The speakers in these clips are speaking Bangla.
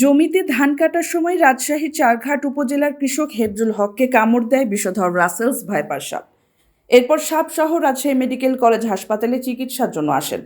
জমিতে ধান কাটার সময় রাজশাহী চারঘাট উপজেলার কৃষক হেফজুল হককে কামড় দেয় বিষধর রাসেলস ভাইপার সাপ। এরপর সাপ সহ রাজশাহী মেডিকেল কলেজ হাসপাতালে চিকিৎসার জন্য আসেন।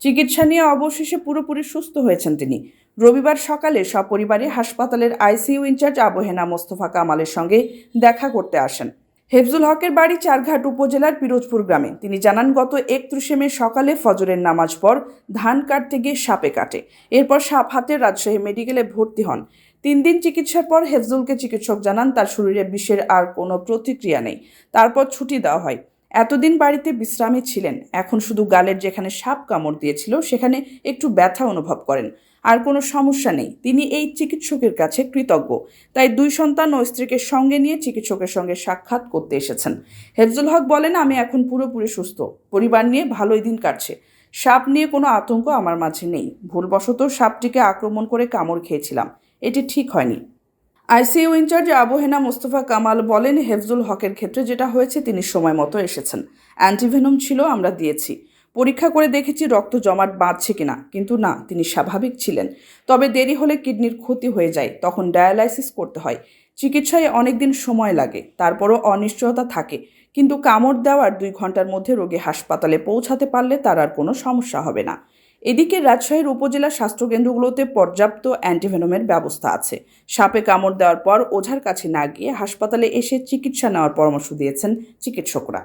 চিকিৎসা নিয়ে অবশেষে পুরোপুরি সুস্থ হয়েছেন তিনি। রবিবার সকালে সপরিবারে হাসপাতালের আইসিইউ ইনচার্জ আবহেনা মোস্তফা কামালের সঙ্গে দেখা করতে আসেন। হেফজুল হকের বাড়ি চারঘাট উপজেলার পিরোজপুর গ্রামে। তিনি জানান, গত একত্রিশে মে সকালে ফজরের নামাজ পর ধান কাটতে গিয়ে সাপে কাটে। এরপর সাপ হাতে রাজশাহী মেডিকেলে ভর্তি হন। তিন দিন চিকিৎসার পর হেফজুলকে চিকিৎসক জানান, তার শরীরে বিষের আর কোনো প্রতিক্রিয়া নেই। তারপর ছুটি দেওয়া হয়। এতদিন বাড়িতে বিশ্রামে ছিলেন। এখন শুধু গালের যেখানে সাপ কামড় দিয়েছিল, সেখানে একটু ব্যথা অনুভব করেন। আর কোনো সমস্যা নেই। তিনি এই চিকিৎসকের কাছে কৃতজ্ঞ। তাই দুই সন্তান ও স্ত্রীকে সঙ্গে নিয়ে চিকিৎসকের সঙ্গে সাক্ষাৎ করতে এসেছেন। হেফজুল হক বলেন, আমি এখন পুরোপুরি সুস্থ। পরিবার নিয়ে ভালোই দিন কাটছে। সাপ নিয়ে কোনো আতঙ্ক আমার মাঝে নেই। ভুলবশত সাপটিকে আক্রমণ করে কামড় খেয়েছিলাম। এটি ঠিক হয়নি। আইসিইউ ইনচার্জ আবহেনা মোস্তফা কামাল বলেন, হেফজুল হকের ক্ষেত্রে যেটা হয়েছে তিনি সময় মতো এসেছেন। অ্যান্টিভেনম ছিল, আমরা দিয়েছি। পরীক্ষা করে দেখেছি রক্ত জমাট বাঁধছে কিনা, কিন্তু না, তিনি স্বাভাবিক ছিলেন। তবে দেরি হলে কিডনির ক্ষতি হয়ে যায়, তখন ডায়ালাইসিস করতে হয়। চিকিৎসায় অনেক দিন সময় লাগে, তারপরও অনিশ্চয়তা থাকে। কিন্তু কামড় দেওয়ার দুই ঘণ্টার মধ্যে রোগী হাসপাতালে পৌঁছাতে পারলে তার আর কোনো সমস্যা হবে না। এদিকে রাজশাহীর উপজেলা স্বাস্থ্যকেন্দ্রগুলোতে পর্যাপ্ত অ্যান্টিভেনমের ব্যবস্থা আছে। সাপে কামড় দেওয়ার পর ওঝার কাছে না গিয়ে হাসপাতালে এসে চিকিৎসা নেওয়ার পরামর্শ দিয়েছেন চিকিৎসকরা।